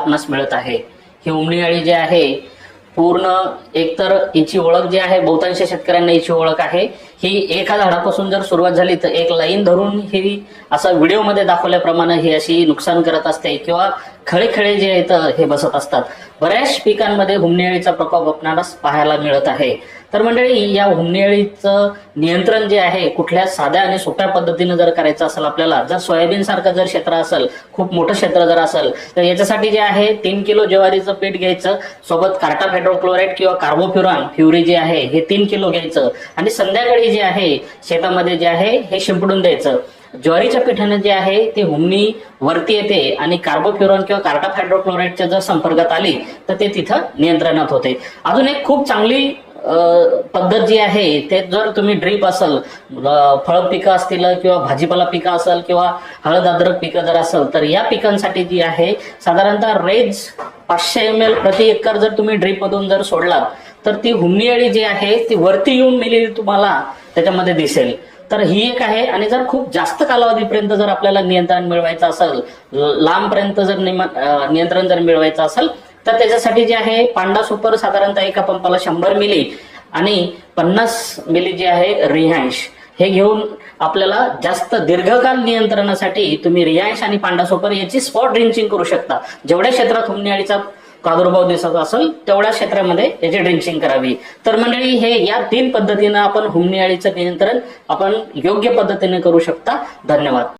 आपणास मिळत आहे. ही उमणी अळी जी आहे पूर्ण एकतर हिची ओळख जी आहे बहुतांश शेतकऱ्यांना हिची ओळख आहे. ही एका झाडापासून जर सुरुवात झाली तर एक लाईन धरून ही असं व्हिडिओमध्ये दाखवल्याप्रमाणे ही अशी नुकसान करत असते किंवा खळे खळे जे आहेत हे बसत असतात. बऱ्याच पिकांमध्ये हुमनेळीचा प्रकोप आपणाला पाहायला मिळत आहे. तर मंडळी या हुमनेळीचं नियंत्रण जे आहे कुठल्या साध्या आणि सोप्या पद्धतीनं जर करायचं असेल आपल्याला जर सोयाबीन सारखं जर क्षेत्र असेल खूप मोठं क्षेत्र जर असेल तर याच्यासाठी जे आहे तीन किलो ज्वारीचं पीठ घ्यायचं सोबत कार्टा हायड्रोक्लोराईड किंवा कार्बोफ्युरॉन फ्युरी जे आहे हे तीन किलो घ्यायचं. आणि संध्याकाळी जे आहे शेतामध्ये जे आहे हे शिंपडून द्यायचं. ज्वारीच्या पिठाने जे आहे ते हुमणी वरती येते आणि कार्बोफ्युरॉन किंवा कार्टा हायड्रोक्लोराईडच्या जर संपर्कात आली तर ते तिथं नियंत्रणात होते. अजून एक खूप चांगली पद्धत जी आहे ते जर तुम्ही ड्रीप असेल फळ पिकं असतील किंवा भाजीपाला पिकं असेल किंवा हळद अद्रक पिकं जर असेल तर या पिकांसाठी जी आहे साधारणतः रेज पाचशे एम एल प्रति एकर जर तुम्ही ड्रीपमधून जर सोडलात तर ती हुमनीअळी जी आहे ती वरती येऊन मेलेली तुम्हाला त्याच्यामध्ये दिसेल. तर ही एक आहे आणि जर खूप जास्त कालावधीपर्यंत जर आपल्याला नियंत्रण मिळवायचं असेल लांबपर्यंत जर नियंत्रण जर मिळवायचं असेल तर त्याच्यासाठी जे आहे पांडा सुपर साधारणतः एका पंपाला शंभर मिली आणि पन्नास मिली जी आहे रिहांश हे घेऊन आपल्याला जास्त दीर्घकाल नियंत्रणासाठी तुम्ही रिहांश आणि पांडासोपर याची स्पॉट ड्रिंचिंग करू शकता. जेवढ्या क्षेत्रात हुमणी प्रादुर्भाव दिसत असेल तेवढ्या क्षेत्रामध्ये याची ड्रिंचिंग करावी. तर मंडळी हे या तीन पद्धतीनं आपण हुमणी नियंत्रण आपण योग्य पद्धतीने करू शकता. धन्यवाद.